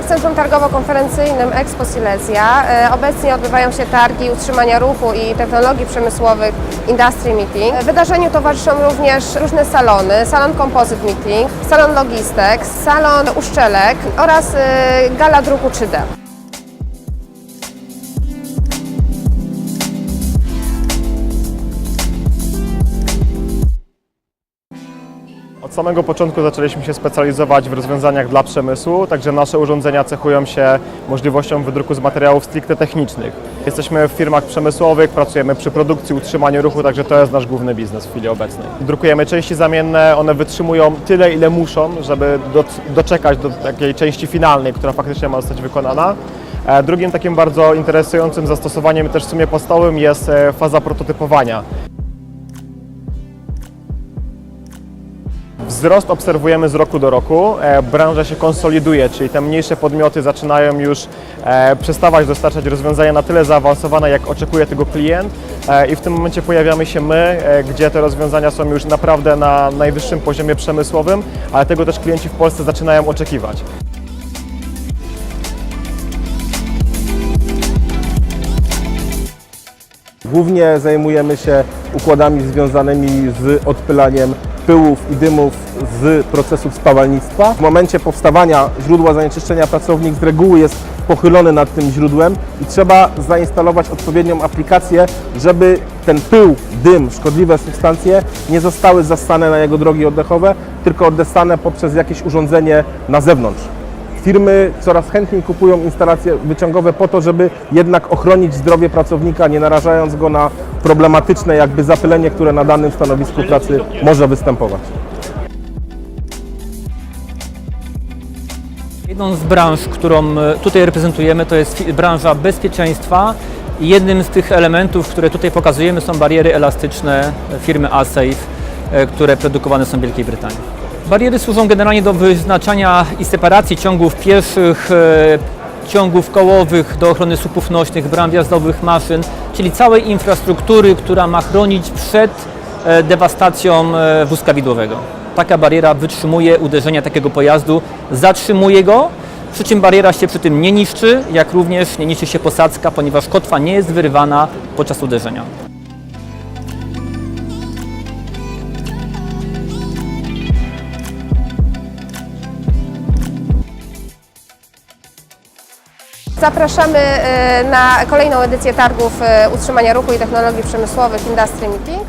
w Centrum Targowo-Konferencyjnym Expo Silesia. E, Obecnie odbywają się targi utrzymania ruchu i technologii przemysłowych Industry Meeting. W wydarzeniu towarzyszą również różne salony, salon Composite Meeting, salon Logistex, salon uszczelek oraz e, gala druku 3D. Od samego początku zaczęliśmy się specjalizować w rozwiązaniach dla przemysłu, także nasze urządzenia cechują się możliwością wydruku z materiałów stricte technicznych. Jesteśmy w firmach przemysłowych, pracujemy przy produkcji, utrzymaniu ruchu, także to jest nasz główny biznes w chwili obecnej. Drukujemy części zamienne, one wytrzymują tyle, ile muszą, żeby do, doczekać do takiej części finalnej, która faktycznie ma zostać wykonana. E, Drugim takim bardzo interesującym zastosowaniem, też w sumie podstawowym, jest e, faza prototypowania. Wzrost obserwujemy z roku do roku. E, Branża się konsoliduje, czyli te mniejsze podmioty zaczynają już e, przestawać dostarczać rozwiązania na tyle zaawansowane, jak oczekuje tego klient. E, I w tym momencie pojawiamy się my, gdzie te rozwiązania są już naprawdę na najwyższym poziomie przemysłowym, ale tego też klienci w Polsce zaczynają oczekiwać. Głównie zajmujemy się układami związanymi z odpylaniem pyłów i dymów z procesów spawalnictwa. W momencie powstawania źródła zanieczyszczenia pracownik z reguły jest pochylony nad tym źródłem i trzeba zainstalować odpowiednią aplikację, żeby ten pył, dym, szkodliwe substancje nie zostały zastane na jego drogi oddechowe, tylko odesane poprzez jakieś urządzenie na zewnątrz. Firmy coraz chętniej kupują instalacje wyciągowe po to, żeby jednak ochronić zdrowie pracownika, nie narażając go na problematyczne jakby zapylenie, które na danym stanowisku pracy może występować. Jedną z branż, którą e, tutaj reprezentujemy, to jest branża bezpieczeństwa. Jednym z tych elementów, które tutaj pokazujemy, są bariery elastyczne firmy ASAFE, e, które produkowane są w Wielkiej Brytanii. Bariery służą generalnie do wyznaczania i separacji ciągów pieszych, e, ciągów kołowych, do ochrony słupów nośnych, bram wjazdowych maszyn, czyli całej infrastruktury, która ma chronić przed dewastacją wózka widłowego. Taka bariera wytrzymuje uderzenia takiego pojazdu, zatrzymuje go, przy czym bariera się przy tym nie niszczy, jak również nie niszczy się posadzka, ponieważ kotwa nie jest wyrywana podczas uderzenia. Zapraszamy e, na kolejną edycję targów e, utrzymania ruchu i technologii przemysłowych Industry Meeting.